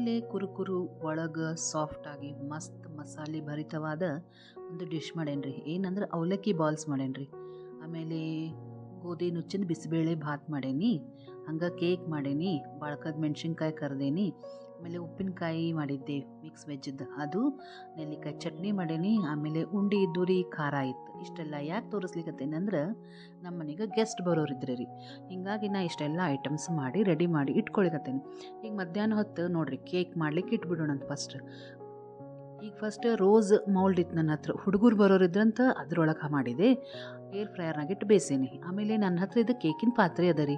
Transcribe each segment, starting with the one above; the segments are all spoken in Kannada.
ಮೇಲೆ ಕುರುಕುರು, ಒಳಗೆ ಸಾಫ್ಟಾಗಿ ಮಸ್ತ್ ಮಸಾಲೆ ಭರಿತವಾದ ಒಂದು ಡಿಶ್ ಮಾಡೇನ್ರಿ. ಏನಂದ್ರೆ ಅವಲಕ್ಕಿ ಬಾಲ್ಸ್ ಮಾಡೇನ್ರಿ. ಆಮೇಲೆ ಗೋಧಿ ನುಚ್ಚಿನ ಬಿಸಿಬೇಳೆ ಭಾತ್ ಮಾಡೇನಿ. ಹಂಗೆ ಕೇಕ್ ಮಾಡೇನಿ. ಬಾಳ್ಕದ ಮೆಣಸಿನ್ಕಾಯಿ ಕರ್ದೇನಿ. ಆಮೇಲೆ ಉಪ್ಪಿನಕಾಯಿ ಮಾಡಿದ್ದೆ ಮಿಕ್ಸ್ ವೆಜ್ಜದ್ದು ಅದು ನೆಲ್ಲಿಕಾಯಿ ಚಟ್ನಿ ಮಾಡೀನಿ, ಆಮೇಲೆ ಉಂಡಿ ದೂರಿ ಖಾರ ಇತ್ತು. ಇಷ್ಟೆಲ್ಲ ಯಾಕೆ ತೋರಿಸ್ಲಿಕ್ಕತ್ತೇನಂದ್ರೆ ನಮ್ಮ ಮನೆಗೆ ಗೆಸ್ಟ್ ಬರೋರಿದ್ರಿ ರೀ. ಹಿಂಗಾಗಿ ನಾ ಇಷ್ಟೆಲ್ಲ ಐಟಮ್ಸ್ ಮಾಡಿ ರೆಡಿ ಮಾಡಿ ಇಟ್ಕೊಳಿಕತ್ತೇನೆ. ಈಗ ಮಧ್ಯಾಹ್ನ ಹೊತ್ತು ನೋಡ್ರಿ ಕೇಕ್ ಮಾಡ್ಲಿಕ್ಕೆ ಇಟ್ಬಿಡೋಣ ಅಂತ ಫಸ್ಟ್ ಈಗ ಫಸ್ಟ್ ರೋಸ್ ಮೌಲ್ಡ್ ಇತ್ತು ನನ್ನ ಹತ್ರ. ಹುಡುಗರು ಬರೋರಿದ್ರಂತ ಅದ್ರೊಳಗೆ ಮಾಡಿದೆ. ಏರ್ ಫ್ರೈಯರ್ನಾಗಿಟ್ಟು ಬೇಯಿಸೀನಿ. ಆಮೇಲೆ ನನ್ನ ಹತ್ರ ಇದು ಕೇಕಿನ ಪಾತ್ರೆ ಅದ ರೀ.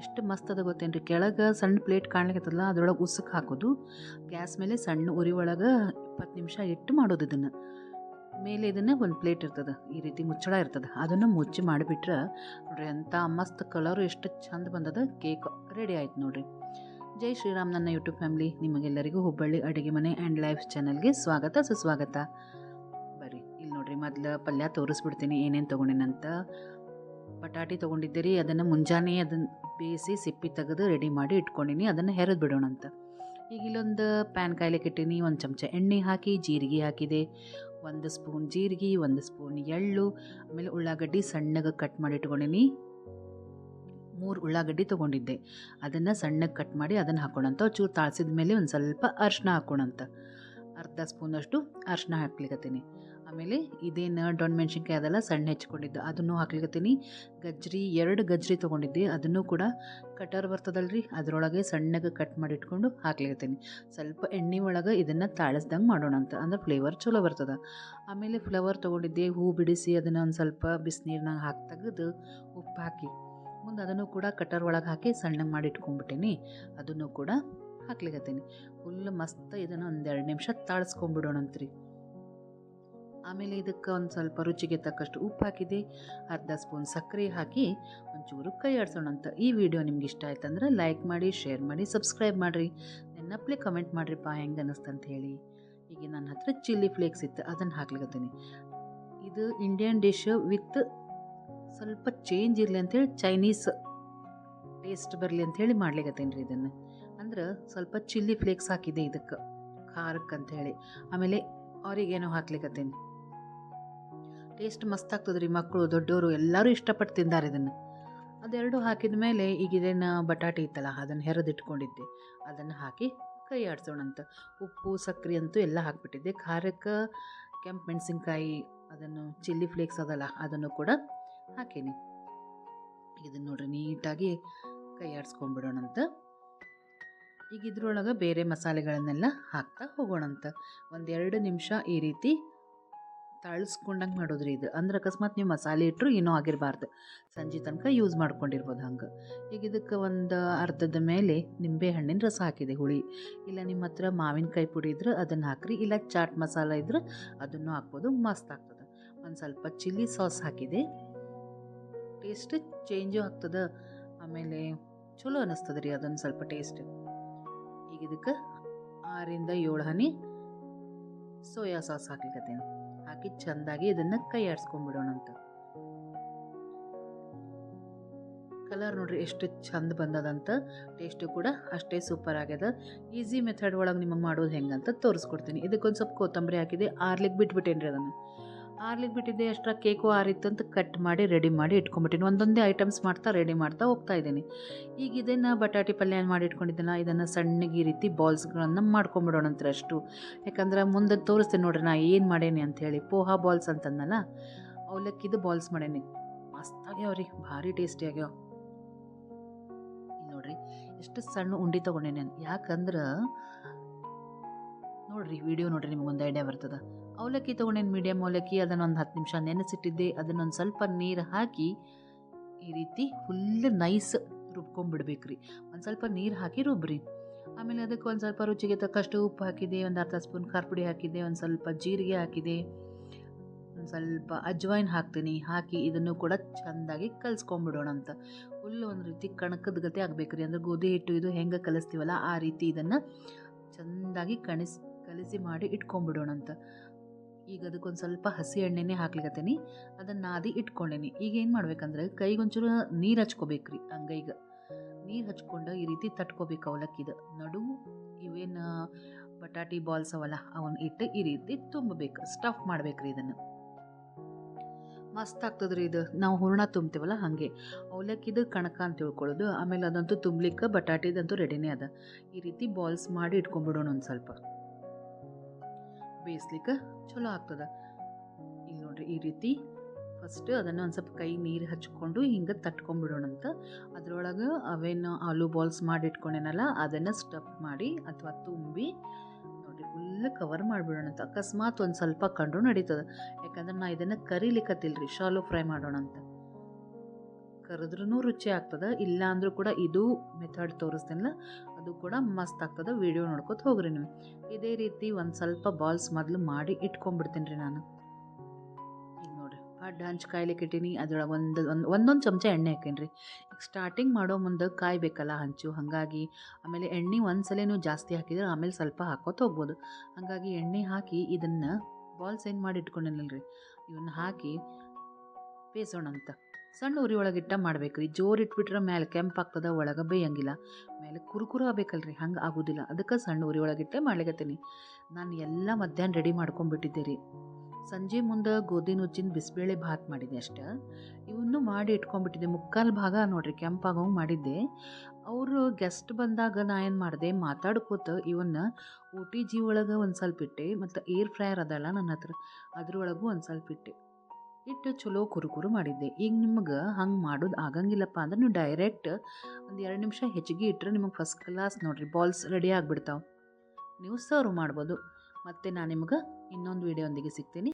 ಎಷ್ಟು ಮಸ್ತ್ ಅದ ಗೊತ್ತೇನು ರೀ ಕೆಳಗೆ ಸಣ್ಣ ಪ್ಲೇಟ್ ಕಾಣ್ಲಿಕ್ಕತ್ತಲ್ಲ ಅದ್ರೊಳಗೆ ಉಸುಕ್ ಹಾಕೋದು. ಗ್ಯಾಸ್ ಮೇಲೆ ಸಣ್ಣ ಉರಿ ಒಳಗೆ ಇಪ್ಪತ್ತು ನಿಮಿಷ ಇಟ್ಟು ಮಾಡೋದು ಇದನ್ನು. ಮೇಲೆ ಇದನ್ನು ಒಂದು ಪ್ಲೇಟ್ ಇರ್ತದೆ, ಈ ರೀತಿ ಮುಚ್ಚಳ ಇರ್ತದೆ. ಅದನ್ನು ಮುಚ್ಚಿ ಮಾಡಿಬಿಟ್ರೆ ನೋಡ್ರಿ ಅಂಥ ಮಸ್ತ್ ಕಲರು, ಎಷ್ಟು ಚಂದ ಬಂದದ. ಕೇಕ್ ರೆಡಿ ಆಯ್ತು ನೋಡ್ರಿ. ಜೈ ಶ್ರೀರಾಮ್ ನನ್ನ ಯೂಟ್ಯೂಬ್ ಫ್ಯಾಮಿಲಿ. ನಿಮಗೆಲ್ಲರಿಗೂ ಹುಬ್ಬಳ್ಳಿ ಅಡುಗೆ ಮನೆ ಆ್ಯಂಡ್ ಲೈಫ್ ಚಾನಲ್ಗೆ ಸ್ವಾಗತ, ಸುಸ್ವಾಗತ. ಬರ್ರಿ ಇಲ್ಲಿ ನೋಡ್ರಿ, ಮೊದಲು ಪಲ್ಯ ತೋರಿಸ್ಬಿಡ್ತೀನಿ ಏನೇನು ತೊಗೊಂಡಿನಂತ. ಬಟಾಟಿ ತೊಗೊಂಡಿದ್ದೆ ರೀ ಅದನ್ನು ಮುಂಜಾನೆ ಅದನ್ನು ಬೇಯಿಸಿ ಸಿಪ್ಪಿ ತೆಗೆದು ರೆಡಿ ಮಾಡಿ ಇಟ್ಕೊಂಡಿನಿ, ಅದನ್ನು ಹೆರೆದು ಬಿಡೋಣ ಅಂತ ಈಗ ಇಲ್ಲೊಂದು ಪ್ಯಾನ್ ಕಾಯ್ಲಿಕ್ಕೆ ಇಟ್ಟೀನಿ ಒಂದು ಚಮಚ ಎಣ್ಣೆ ಹಾಕಿ, ಜೀರಿಗೆ ಹಾಕಿದೆ, ಒಂದು ಸ್ಪೂನ್ ಜೀರಿಗೆ, ಒಂದು ಸ್ಪೂನ್ ಎಳ್ಳು, ಆಮೇಲೆ ಉಳ್ಳಾಗಡ್ಡಿ ಸಣ್ಣಗೆ ಕಟ್ ಮಾಡಿ ಇಟ್ಕೊಂಡಿನಿ. ಮೂರು ಉಳ್ಳಾಗಡ್ಡಿ ತೊಗೊಂಡಿದ್ದೆ, ಅದನ್ನು ಸಣ್ಣಗೆ ಕಟ್ ಮಾಡಿ ಅದನ್ನು ಹಾಕೋಣಂತ. ಚೂರು ತಾಳ್ಸಿದ ಮೇಲೆ ಒಂದು ಸ್ವಲ್ಪ ಅರ್ಶಿನ ಹಾಕೋಣಂತ. ಅರ್ಧ ಸ್ಪೂನಷ್ಟು ಅರ್ಶಿನ ಹಾಕ್ಲಿಕತ್ತೀನಿ. ಆಮೇಲೆ ಇದೇನು ಡೊಣ್ ಮೆಣಸಿನ್ಕಾಯಿ ಅದೆಲ್ಲ ಸಣ್ಣ ಹೆಚ್ಕೊಂಡಿದ್ದು. ಅದನ್ನು ಹಾಕ್ಲಿಕತ್ತೀನಿ. ಗಜ್ಜರಿ, ಎರಡು ಗಜ್ಜರಿ ತೊಗೊಂಡಿದ್ದೆ. ಅದನ್ನು ಕೂಡ ಕಟರ್ ಬರ್ತದಲ್ರಿ, ಅದರೊಳಗೆ ಸಣ್ಣಗೆ ಕಟ್ ಮಾಡಿ ಇಟ್ಕೊಂಡು ಹಾಕ್ಲಿಕತ್ತೀನಿ. ಸ್ವಲ್ಪ ಎಣ್ಣೆ ಒಳಗೆ ಇದನ್ನು ತಾಳಿಸ್ದಂಗೆ ಮಾಡೋಣ ಅಂತ. ಅಂದ್ರೆ ಫ್ಲೇವರ್ ಚಲೋ ಬರ್ತದೆ. ಆಮೇಲೆ ಫ್ಲವರ್ ತೊಗೊಂಡಿದ್ದೆ. ಹೂ ಬಿಡಿಸಿ ಅದನ್ನು ಒಂದು ಸ್ವಲ್ಪ ಬಿಸಿನೀರ್ನಾಗ ಹಾಕಿ ತೆಗೆದು ಉಪ್ಪು ಹಾಕಿ. ಮುಂದೆ ಅದನ್ನು ಕೂಡ ಕಟರ್ ಒಳಗೆ ಹಾಕಿ ಸಣ್ಣಗೆ ಮಾಡಿ ಇಟ್ಕೊಂಡ್ಬಿಟ್ಟೀನಿ ಅದನ್ನು ಕೂಡ ಹಾಕ್ಲಿಕತ್ತೀನಿ. ಫುಲ್ ಮಸ್ತ್ ಇದನ್ನು ಒಂದೆರಡು ನಿಮಿಷ ತಾಳಿಸ್ಕೊಂಬಿಡೋಣಂತ್ರಿ ಆಮೇಲೆ ಇದಕ್ಕೆ ಒಂದು ಸ್ವಲ್ಪ ರುಚಿಗೆ ತಕ್ಕಷ್ಟು ಉಪ್ಪು ಹಾಕಿದೆ, ಅರ್ಧ ಸ್ಪೂನ್ ಸಕ್ಕರೆ ಹಾಕಿ ಒಂಚೂರು ಕೈ ಆಡ್ಸೋಣಂತ ಈ ವಿಡಿಯೋ ನಿಮ್ಗೆ ಇಷ್ಟ ಆಯ್ತಂದ್ರೆ ಲೈಕ್ ಮಾಡಿ ಶೇರ್ ಮಾಡಿ ಸಬ್ಸ್ಕ್ರೈಬ್ ಮಾಡಿರಿ. ನೆನಪಲೆ ಕಮೆಂಟ್ ಮಾಡಿರಿಪ್ಪ, ಹೆಂಗೆ ಅನ್ನಿಸ್ತಂತ ಹೇಳಿ. ಈಗ ನನ್ನ ಹತ್ರ ಚಿಲ್ಲಿ ಫ್ಲೇಕ್ಸ್ ಇತ್ತು, ಅದನ್ನು ಹಾಕ್ಲಿಕತ್ತೀನಿ. ಇದು ಇಂಡಿಯನ್ ಡಿಶ್ ವಿತ್ ಸ್ವಲ್ಪ ಚೇಂಜ್ ಇರಲಿ ಅಂಥೇಳಿ ಚೈನೀಸ್ ಟೇಸ್ಟ್ ಬರಲಿ ಅಂಥೇಳಿ ಮಾಡ್ಲಿಕತ್ತೇನೆ ರೀ ಇದನ್ನು. ಅಂದ್ರೆ ಸ್ವಲ್ಪ ಚಿಲ್ಲಿ ಫ್ಲೇಕ್ಸ್ ಹಾಕಿದೆ ಇದಕ್ಕೆ, ಖಾರಕ್ಕೆ ಹೇಳಿ. ಆಮೇಲೆ ಅವ್ರಿಗೇನೋ ಹಾಕ್ಲಿಕತ್ತೇನೆ. ಟೇಸ್ಟ್ ಮಸ್ತ್ ಆಗ್ತದೆ ರೀ ಮಕ್ಕಳು ದೊಡ್ಡವರು ಎಲ್ಲರೂ ಇಷ್ಟಪಟ್ಟು ತಿಂದಾರೆ ಇದನ್ನು. ಅದೆರಡು ಹಾಕಿದ ಮೇಲೆ ಈಗ ಇದೇನು ಬಟಾಟೆ ಇತ್ತಲ್ಲ, ಅದನ್ನು ಹೆರೆದಿಟ್ಕೊಂಡಿದ್ದೆ. ಅದನ್ನು ಹಾಕಿ ಕೈ ಆಡ್ಸೋಣಂತ. ಉಪ್ಪು ಸಕ್ಕರೆ ಅಂತೂ ಎಲ್ಲ ಹಾಕಿಬಿಟ್ಟಿದ್ದೆ. ಖಾರಕ್ಕೆ, ಕೆಂಪು ಮೆಣಸಿನ್ಕಾಯಿ, ಅದನ್ನು ಚಿಲ್ಲಿ ಫ್ಲೇಕ್ಸ್ ಅದಲ್ಲ, ಅದನ್ನು ಕೂಡ ಹಾಕೀನಿ. ಇದನ್ನು ನೋಡ್ರಿ, ನೀಟಾಗಿ ಕೈ ಆಡಿಸ್ಕೊಂಡ್ಬಿಡೋಣಂತ. ಈಗ ಇದ್ರೊಳಗೆ ಬೇರೆ ಮಸಾಲೆಗಳನ್ನೆಲ್ಲ ಹಾಕ್ತಾ ಹೋಗೋಣಂತ. ಒಂದೆರಡು ನಿಮಿಷ ಈ ರೀತಿ ತಾಳಿಸ್ಕೊಂಡಂಗೆ ಮಾಡೋದ್ರಿ ಇದು. ಅಂದ್ರೆ ಅಕಸ್ಮಾತ್ ನೀವು ಮಸಾಲೆ ಇಟ್ಟರು ಏನೂ ಆಗಿರಬಾರ್ದು. ಸಂಜೆ ತನಕ ಯೂಸ್ ಮಾಡ್ಕೊಂಡಿರ್ಬೋದು ಹಂಗೆ. ಈಗ ಇದಕ್ಕೆ ಒಂದು ಅರ್ಧದ ಮೇಲೆ ನಿಂಬೆ ಹಣ್ಣಿನ ರಸ ಹಾಕಿದೆ ಹುಳಿ. ಇಲ್ಲ ನಿಮ್ಮ ಹತ್ರ ಮಾವಿನಕಾಯಿ ಪುಡಿ ಇದ್ರೆ ಅದನ್ನು ಹಾಕ್ರಿ. ಇಲ್ಲ ಚಾಟ್ ಮಸಾಲ ಇದ್ರೆ ಅದನ್ನು ಹಾಕ್ಬೋದು. ಮಸ್ತ್ ಆಗ್ತದೆ. ಒಂದು ಸ್ವಲ್ಪ ಚಿಲ್ಲಿ ಸಾಸ್ ಹಾಕಿದೆ. ಟೇಸ್ಟ್ ಚೇಂಜು ಆಗ್ತದೆ. ಆಮೇಲೆ ಚಲೋ ಅನ್ನಿಸ್ತದೆ ರೀ ಅದೊಂದು ಸ್ವಲ್ಪ ಟೇಸ್ಟ್. ಈಗ ಇದಕ್ಕೆ ಆರಿಂದ ಏಳು ಹನಿ ಸೋಯಾ ಸಾಸ್ ಹಾಕ್ಲಿಕತ್ತೇನೆ. ಹಾಕಿ ಚೆಂದಾಗಿ ಇದನ್ನು ಕೈ ಆಡಿಸ್ಕೊಂಡ್ಬಿಡೋಣಂತ. ಕಲರ್ ನೋಡ್ರಿ ಎಷ್ಟು ಚಂದ ಬಂದದಂತ. ಟೇಸ್ಟು ಕೂಡ ಅಷ್ಟೇ ಸೂಪರ್ ಆಗ್ಯದ. ಈಸಿ ಮೆಥಡ್ ಒಳಗೆ ನಿಮಗೆ ಮಾಡೋದು ಹೆಂಗಂತ ತೋರಿಸ್ಕೊಡ್ತೀನಿ. ಇದಕ್ಕೊಂದು ಸ್ವಲ್ಪ ಕೊತ್ತಂಬರಿ ಹಾಕಿದೆ. ಆರ್ಲಿಕ್ಕೆ ಬಿಟ್ಬಿಟ್ಟೇನ್ರಿ ಅದನ್ನು. ಆರ್ಲಿಕ್ಕೆ ಬಿಟ್ಟಿದ್ದೆ ಅಷ್ಟರ ಕೇಕು ಆರಿತ್ತು ಅಂತ ಕಟ್ ಮಾಡಿ ರೆಡಿ ಮಾಡಿ ಇಟ್ಕೊಂಡ್ಬಿಟ್ಟಿನಿ ಒಂದೊಂದೇ ಐಟಮ್ಸ್ ಮಾಡ್ತಾ ರೆಡಿ ಮಾಡ್ತಾ ಹೋಗ್ತಾ ಇದ್ದೀನಿ. ಈಗ ಇದನ್ನು ಬಟಾಟಿ ಪಲ್ಯ ಮಾಡಿ ಇಟ್ಕೊಂಡಿದ್ದೆನ? ಇದನ್ನು ಸಣ್ಣಗೆ ಈ ರೀತಿ ಬಾಲ್ಸ್ಗಳನ್ನು ಮಾಡ್ಕೊಂಬಿಡೋಣಂತ್ರ ಅಷ್ಟು. ಯಾಕಂದ್ರೆ ಮುಂದೆ ತೋರಿಸ್ತೀನಿ ನೋಡ್ರಿ ನಾ ಏನು ಮಾಡೇನಿ ಅಂಥೇಳಿ ಪೋಹಾ ಬಾಲ್ಸ್ ಅಂತಂದಲ್ಲ ಅವಲಕ್ಕಿದು ಬಾಲ್ಸ್ ಮಾಡೇನಿ. ಮಸ್ತಾಗ್ಯಾವ ರೀ, ಭಾರಿ ಟೇಸ್ಟಿ ಆಗ್ಯಾವ. ನೋಡ್ರಿ, ಎಷ್ಟು ಸಣ್ಣ ಉಂಡಿ ತೊಗೊಂಡೇನಿ ಯಾಕಂದ್ರೆ ನೋಡ್ರಿ ವಿಡಿಯೋ ನೋಡ್ರಿ ನಿಮ್ಗೊಂದು ಐಡಿಯಾ ಬರ್ತದೆ. ಅವಲಕ್ಕಿ ತೊಗೊಂಡೇನು ಮೀಡಿಯಮ್ ಅವಲಕ್ಕಿ, ಅದನ್ನು ಒಂದು ಹತ್ತು ನಿಮಿಷ ನೆನೆಸಿಟ್ಟಿದ್ದೆ. ಅದನ್ನೊಂದು ಸ್ವಲ್ಪ ನೀರು ಹಾಕಿ, ಈ ರೀತಿ ಫುಲ್ ನೈಸ್ ರುಬ್ಕೊಂಡ್ಬಿಡ್ಬೇಕು ರೀ ಒಂದು ಸ್ವಲ್ಪ ನೀರು ಹಾಕಿ ರುಬ್ರಿ. ಆಮೇಲೆ ಅದಕ್ಕೆ ಒಂದು ಸ್ವಲ್ಪ ರುಚಿಗೆ ತಕ್ಕಷ್ಟು ಉಪ್ಪು ಹಾಕಿದೆ ಒಂದು ಅರ್ಧ ಸ್ಪೂನ್ ಖಾರ ಪುಡಿ ಹಾಕಿದೆ ಒಂದು ಸ್ವಲ್ಪ ಜೀರಿಗೆ ಹಾಕಿದೆ ಒಂದು ಸ್ವಲ್ಪ ಅಜ್ವೈನ್ ಹಾಕ್ತೀನಿ. ಹಾಕಿ ಇದನ್ನು ಕೂಡ ಚೆಂದಾಗಿ ಕಲಿಸ್ಕೊಂಬಿಡೋಣ ಅಂತ. ಫುಲ್ ಒಂದು ರೀತಿ ಕಣಕದ ಗತೆ ಆಗ್ಬೇಕು ರೀ ಅಂದರೆ ಗೋಧಿ ಹಿಟ್ಟು ಇದು ಹೆಂಗೆ ಕಲಿಸ್ತೀವಲ್ಲ, ಆ ರೀತಿ ಇದನ್ನು ಚೆಂದಾಗಿ ಕಣಿಸ್ ಕಲಿಸಿ ಮಾಡಿ ಇಟ್ಕೊಂಬಿಡೋಣಂತ. ಈಗ ಅದಕ್ಕೊಂದು ಸ್ವಲ್ಪ ಹಸಿ ಎಣ್ಣೆನೇ ಹಾಕ್ಲಿಕತ್ತೀನಿ. ಅದನ್ನು ನಾದಿ ಇಟ್ಕೊಂಡೇನಿ. ಈಗ ಏನು ಮಾಡ್ಬೇಕಂದ್ರೆ ಕೈಗೊಂಚೂರು ನೀರು ಹಚ್ಕೋಬೇಕ್ರಿ ಅಂಗೈಗೆ ನೀರು ಹಚ್ಕೊಂಡು ಈ ರೀತಿ ತಟ್ಕೋಬೇಕು ಅವಲಕ್ಕಿದು. ನಡು ಇವೇನು ಬಟಾಟಿ ಬಾಲ್ಸ್ ಅವಲ್ಲ ಅವನ್ನ ಇಟ್ಟು ಈ ರೀತಿ ತುಂಬಬೇಕು. ಸ್ಟಫ್ ಮಾಡ್ಬೇಕ್ರಿ ಇದನ್ನು. ಮಸ್ತ್ ಆಗ್ತದ್ರಿ ಇದು. ನಾವು ಹೂರ್ಣ ತುಂಬ್ತೀವಲ್ಲ ಹಾಗೆ. ಅವಲಕ್ಕಿದು ಕಣಕ ಅಂತ ತಿಳ್ಕೊಳ್ಳೋದು. ಆಮೇಲೆ ಅದಂತೂ ತುಂಬಲಿಕ್ಕೆ ಬಟಾಟಿದಂತೂ ರೆಡಿನೇ ಅದ. ಈ ರೀತಿ ಬಾಲ್ಸ್ ಮಾಡಿ ಇಟ್ಕೊಂಡ್ಬಿಡೋಣ ಒಂದು ಸ್ವಲ್ಪ. ಬೇಯಿಸ್ಲಿಕ್ಕೆ ಚಲೋ ಆಗ್ತದ. ಈಗ ನೋಡಿರಿ ಈ ರೀತಿ ಫಸ್ಟ್ ಅದನ್ನು ಒಂದು ಸ್ವಲ್ಪ ಕೈ ನೀರು ಹಚ್ಕೊಂಡು ಹಿಂಗೆ ತಟ್ಕೊಂಡ್ಬಿಡೋಣಂತ ಅದರೊಳಗೆ ಅವೇನು ಆಲೂ ಬಾಲ್ಸ್ ಮಾಡಿ ಇಟ್ಕೊಂಡೇನಲ್ಲ ಅದನ್ನು ಸ್ಟಫ್ ಮಾಡಿ ಅಥವಾ ತುಂಬಿ ನೋಡಿರಿ ಫುಲ್ ಕವರ್ ಮಾಡಿಬಿಡೋಣಂತ ಅಕಸ್ಮಾತ್ ಒಂದು ಸ್ವಲ್ಪ ಕಂಡು ನಡೀತದೆ. ಯಾಕಂದ್ರೆ ನಾ ಇದನ್ನು ಕರಿಲಿಕ್ಕತ್ತಿಲ್ರಿ ಶಾಲೋ ಫ್ರೈ ಮಾಡೋಣ ಅಂತ. ಕರೆದ್ರೂ ರುಚಿ ಆಗ್ತದೆ. ಇಲ್ಲ ಅಂದರೂ ಕೂಡ ಇದು ಮೆಥಡ್ ತೋರಿಸ್ತೀನಲ್ಲ, ಅದು ಕೂಡ ಮಸ್ತ್ ಆಗ್ತದೆ. ವಿಡಿಯೋ ನೋಡ್ಕೊತ ಹೋಗ್ರಿ ನೀವು. ಇದೇ ರೀತಿ ಒಂದು ಸ್ವಲ್ಪ ಬಾಲ್ಸ್ ಮೊದಲು ಮಾಡಿ ಇಟ್ಕೊಂಡ್ಬಿಡ್ತೀನಿ ರೀ ನಾನು. ಈಗ ನೋಡಿರಿ ಪಡ್ಡ ಹಂಚು ಕಾಯ್ಲಿಕ್ಕೆ ಇಟ್ಟೀನಿ. ಅದ್ರೊಳಗೆ ಒಂದು ಒಂದು, ಒಂದೊಂದು ಚಮಚ ಎಣ್ಣೆ ಹಾಕೇನಿ ಈಗ ಸ್ಟಾರ್ಟಿಂಗ್ ಮಾಡೋ ಮುಂದೆ ಕಾಯ್ಬೇಕಲ್ಲ ಹಂಚು ಹಾಗಾಗಿ ಆಮೇಲೆ ಎಣ್ಣೆ ಒಂದು ಜಾಸ್ತಿ ಹಾಕಿದ್ರೆ ಆಮೇಲೆ ಸ್ವಲ್ಪ ಹಾಕೋತ ಹೋಗ್ಬೋದು. ಹಾಗಾಗಿ ಎಣ್ಣೆ ಹಾಕಿ ಇದನ್ನು ಬಾಲ್ಸ್ ಏನು ಮಾಡಿ ಇಟ್ಕೊಂಡೇನಲ್ರಿ? ಇವನ್ನ ಹಾಕಿ ಬೇಯಿಸೋಣ ಅಂತ ಸಣ್ಣ ಉರಿ ಒಳಗೆ ಇಟ್ಟ ಮಾಡ್ಬೇಕು. ರೀ ಜೋರು ಇಟ್ಬಿಟ್ರೆ ಮೇಲೆ ಕೆಂಪಾಗ್ತದ, ಒಳಗೆ ಬೇಯಂಗಿಲ್ಲ. ಮೇಲೆ ಕುರುಕುರು ಆಗ್ಬೇಕಲ್ರಿ, ಹಂಗೆ ಆಗೋದಿಲ್ಲ. ಅದಕ್ಕೆ ಸಣ್ಣ ಉರಿ ಒಳಗಿಟ್ಟೆ ಮಾಡ್ಲಿಕತ್ತೀನಿ. ನಾನು ಎಲ್ಲ ಮಧ್ಯಾಹ್ನ ರೆಡಿ ಮಾಡ್ಕೊಂಡ್ಬಿಟ್ಟಿದ್ದೆ ರೀ ಸಂಜೆ ಮುಂದೆ ಗೋಧಿ ನುಚ್ಚಿನ ಬಿಸಿಬೇಳೆ ಭಾತ್ ಮಾಡಿದ್ದೆ ಅಷ್ಟೆ. ಇವನ್ನು ಮಾಡಿ ಇಟ್ಕೊಂಡ್ಬಿಟ್ಟಿದ್ದೆ. ಮುಕ್ಕಾಲು ಭಾಗ ನೋಡ್ರಿ, ಕೆಂಪಾಗೋಂಗೆ ಮಾಡಿದ್ದೆ. ಅವರು ಗೆಸ್ಟ್ ಬಂದಾಗ ನಾ ಏನು ಮಾಡಿದೆ, ಮಾತಾಡ್ಕೋತ ಇವನ್ನ ಓ ಟಿ ಜಿ ಒಳಗೆ ಒಂದು ಸ್ವಲ್ಪ ಇಟ್ಟೆ, ಮತ್ತು ಏರ್ ಫ್ರೈಯರ್ ಅದಲ್ಲ ನನ್ನ ಹತ್ರ, ಅದ್ರೊಳಗೂ ಒಂದು ಸ್ವಲ್ಪ ಇಟ್ಟೆ. ಇಟ್ಟು ಚಲೋ ಕುರುಕುರು ಮಾಡಿದ್ದೆ. ಈಗ ನಿಮ್ಗೆ ಹಂಗೆ ಮಾಡೋದು ಆಗಂಗಿಲ್ಲಪ್ಪ ಅಂದ್ರೆ ನೀವು ಡೈರೆಕ್ಟ್ ಒಂದು ಎರಡು ನಿಮಿಷ ಹೆಚ್ಚಿಗೆ ಇಟ್ಟರೆ ನಿಮಗೆ ಫಸ್ಟ್ ಕ್ಲಾಸ್ ನೋಡಿರಿ ಬಾಲ್ಸ್ ರೆಡಿ ಆಗಿಬಿಡ್ತಾವೆ. ನೀವು ಸರ್ವ್ ಮಾಡ್ಬೋದು. ಮತ್ತು ನಾನು ನಿಮ್ಗೆ ಇನ್ನೊಂದು ವೀಡಿಯೋ ಒಂದಿಗೆ ಸಿಗ್ತೀನಿ.